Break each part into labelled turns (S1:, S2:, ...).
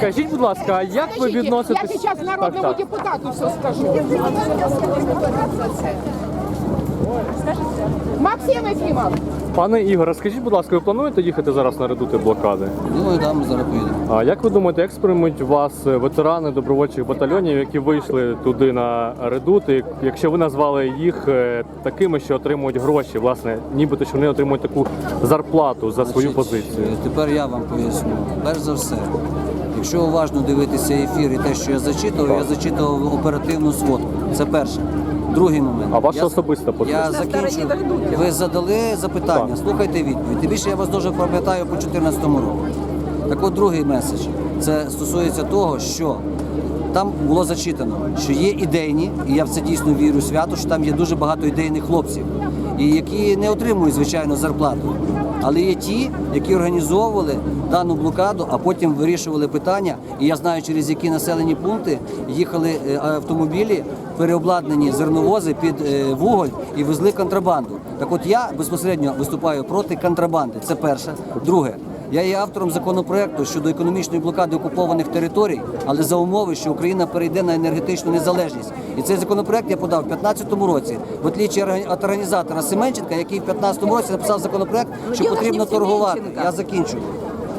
S1: Скажіть, будь ласка, а як ви
S2: Я
S1: відноситесь?
S2: зараз народному
S1: Так, так.
S2: депутату все скажу. Максим Ефімов,
S1: Пане Ігоре, скажіть, будь ласка, ви плануєте їхати зараз на редути блокади?
S3: Думаю, да, ми зараз поїдемо.
S1: А як ви думаєте, як сприймуть вас е, ветерани добровольчих батальйонів, які вийшли туди на редути, якщо ви назвали їх е, такими, що отримують гроші, власне, нібито що вони отримують таку зарплату за свою
S3: Значить,
S1: позицію?
S3: е, Тепер я вам поясню. Перш за все, якщо уважно дивитися ефір і те, що я зачитував, я зачитував оперативну сводку. Це перше. Другий момент.
S1: А ваша
S3: Я-
S1: особиста позиція?
S3: Я закінчу. Ви задали запитання,
S1: Так.
S3: слухайте відповідь. Тим більше я вас дуже пам'ятаю по 2014 року. Так от другий меседж. Це стосується того, що там було зачитано, що є ідейні, і я в це дійсно вірю свято, що там є дуже багато ідейних хлопців, і які не отримують, звичайно, зарплату. Але є ті, які організовували дану блокаду, а потім вирішували питання. І я знаю, через які населені пункти їхали е, автомобілі, переобладнані зерновози під е, вуголь і везли контрабанду. Так от я безпосередньо виступаю проти контрабанди. Це перше. Друге. Я є автором законопроекту щодо економічної блокади окупованих територій, але за умови, що Україна перейде на енергетичну незалежність. І цей законопроект я подав в 2015 році, в отлічі від організатора Семенченка, який в 2015 році написав законопроект, що потрібно торгувати. Я закінчу.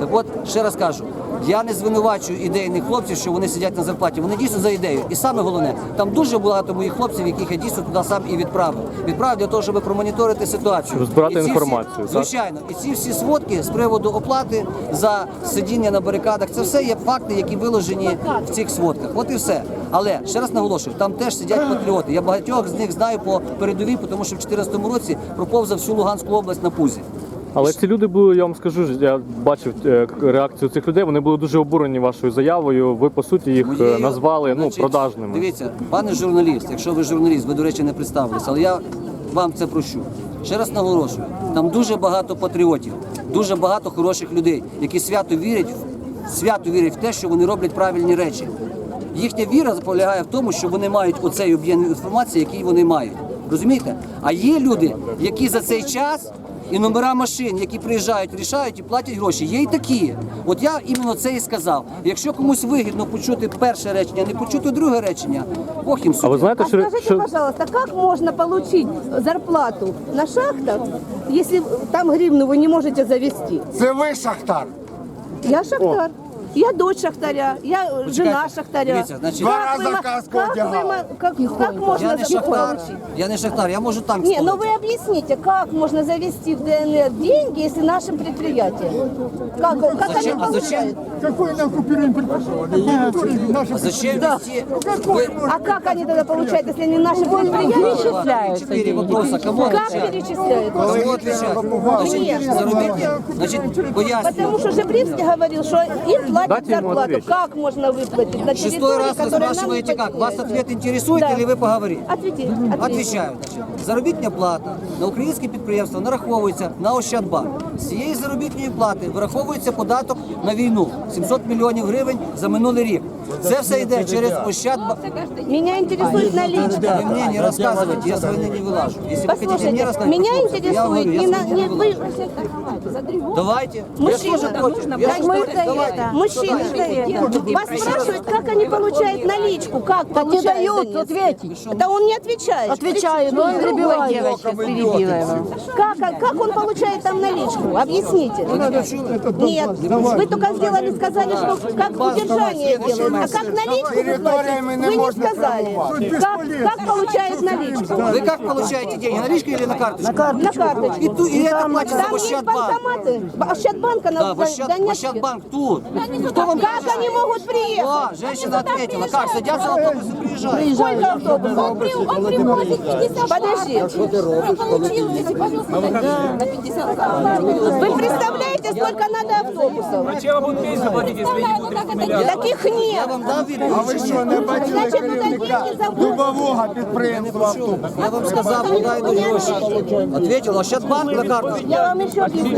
S3: Так от ще раз кажу. Я не звинувачую ідейних хлопців, що вони сидять на зарплаті. Вони дійсно за ідею. І саме головне, там дуже багато моїх хлопців, яких я дійсно туди сам і відправив. Відправив для того, щоб промоніторити ситуацію.
S1: Збирати
S3: І ці всі-
S1: інформацію, так?
S3: Звичайно, і ці всі сводки з приводу оплати за сидіння на барикадах, це все є факти, які виложені в цих сводках. От і все. Але ще раз наголошую, там теж сидять патріоти. Я багатьох з них знаю по передовій, тому що в 2014 році проповзав всю Луганську область на пузі.
S1: Але ці люди були, я вам скажу, я бачив е, реакцію цих людей. Вони були дуже обурені вашою заявою. Ви по суті їх е,
S3: Моєю,
S1: назвали ну продажними.
S3: Дивіться, пане журналіст, якщо ви журналіст, ви, до речі, не представилися, але я вам це прощу. Ще раз наголошую, там дуже багато патріотів, дуже багато хороших людей, які свято вірять, свято вірять в те, що вони роблять правильні речі. Їхня віра полягає в тому, що вони мають оцей об'єм інформації, який вони мають. Розумієте? А є люди, які за цей час і номера машин, які приїжджають, рішають і платять гроші. Є і такі. От я іменно це і сказав. Якщо комусь вигідно почути перше речення, не почути друге речення, Бог їм
S1: А ви знаєте,
S4: А
S1: що,
S4: скажите,
S1: що
S4: пожалуйста, как можно получить зарплату на шахтах, если там гривну вы не можете завести?
S5: Це ви шахтар.
S4: Я шахтар. Я дочь шахтаря, я э, жена шахтаря.
S3: Дивіться, значить-
S5: Два
S4: Как
S5: рази
S4: вы мо-
S5: каску
S4: как, вы
S5: одягала.
S4: мо- как, как можно
S3: Я не
S4: за-
S3: шахтар,
S4: получить?
S3: я не шахтар, я можу танк
S4: Не, ну
S3: спалити.
S4: вы объясните, как можно завести в ДНР деньги, если нашим предприятиям? Как, как они
S3: Зачем? А зачем?
S4: получают?
S5: Какой нам купируем
S3: А зачем вести? Вы-
S4: А как они тогда получают, если они наши предприятия?
S3: Четыре вопроса. Кому
S4: Как
S3: отвечать?
S4: перечисляют?
S3: Кому отвечать? Значить,
S4: Конечно.
S3: заробітні, значить,
S4: Потому
S3: пояснюю.
S4: что Жебривский говорил, что им платят
S1: Дайте ему
S4: зарплату.
S1: ответить.
S4: Как можно выплатить на
S3: Шестой
S4: территории,
S3: раз вы
S4: которая нам
S3: спрашиваете
S4: не
S3: как? Вас
S4: подчиняется?
S3: ответ интересует
S4: Да.
S3: или вы поговорите?
S4: Ответьте. ответьте.
S3: Отвічаю. Значить, заробітня плата на українське підприємство нараховується на Ощадбанк. З цієї заробітної плати вираховується податок на війну 700 мільйонів гривень за минулий рік. Це все йде через Ощадбанк.
S4: Меня интересует наличка.
S3: Вы мне не рассказывайте, я с войны не вылажу. Если вы хотите мне
S4: Послушайте,
S3: рассказать,
S4: меня
S3: пожалуйста, я говорю,
S4: интересует
S3: я
S4: не,
S3: с
S4: на,
S3: войны
S4: не
S3: не
S4: вы,
S3: вылажу. Давайте. Я
S4: Мужчина,
S3: тоже против. Я
S4: Так
S3: тоже
S4: мы
S3: против. Давайте.
S4: Мужчина, вас спрашивают, как они получают наличку, как получают
S6: дают
S4: они?
S6: ответить.
S4: Да он не отвечает.
S6: Отвечаю, но он перебивает.
S4: Как, как он получает там наличку? Объясните. Нет, вы только сделали, сказали, что как удержание делают, а как наличку
S5: не
S4: вы не сказали. Как, как получают наличку?
S3: Вы как получаете деньги? Наличкой или на карточку?
S4: На карточку.
S3: И, ту, и это в
S4: есть
S3: Ощадбанк.
S4: банкоматы. Ощадбанка на
S3: Да. Ощадбанк тут. Кто вам
S4: Как они могут приехать?
S3: О, женщина ответила. Как, садятся в автобус и приезжают.
S4: Сколько автобусов?
S2: он, он привозит 50
S4: Подожди.
S2: Получил, если, пожалуйста, на 50
S4: Вы представляете, сколько надо автобусов?
S6: Зачем вот пенсию платить, если вы не будете миллиард?
S4: Таких
S3: Я
S4: нет.
S3: вам дав відповідь.
S5: А ви що, не бачили
S4: Значить,
S5: керівника
S4: туди деньги
S5: дубового підприємства автобус?
S3: Я вам сказав, куди йдуть гроші. Ответил, Ощадбанк на карту.
S4: Я вам еще объясняю.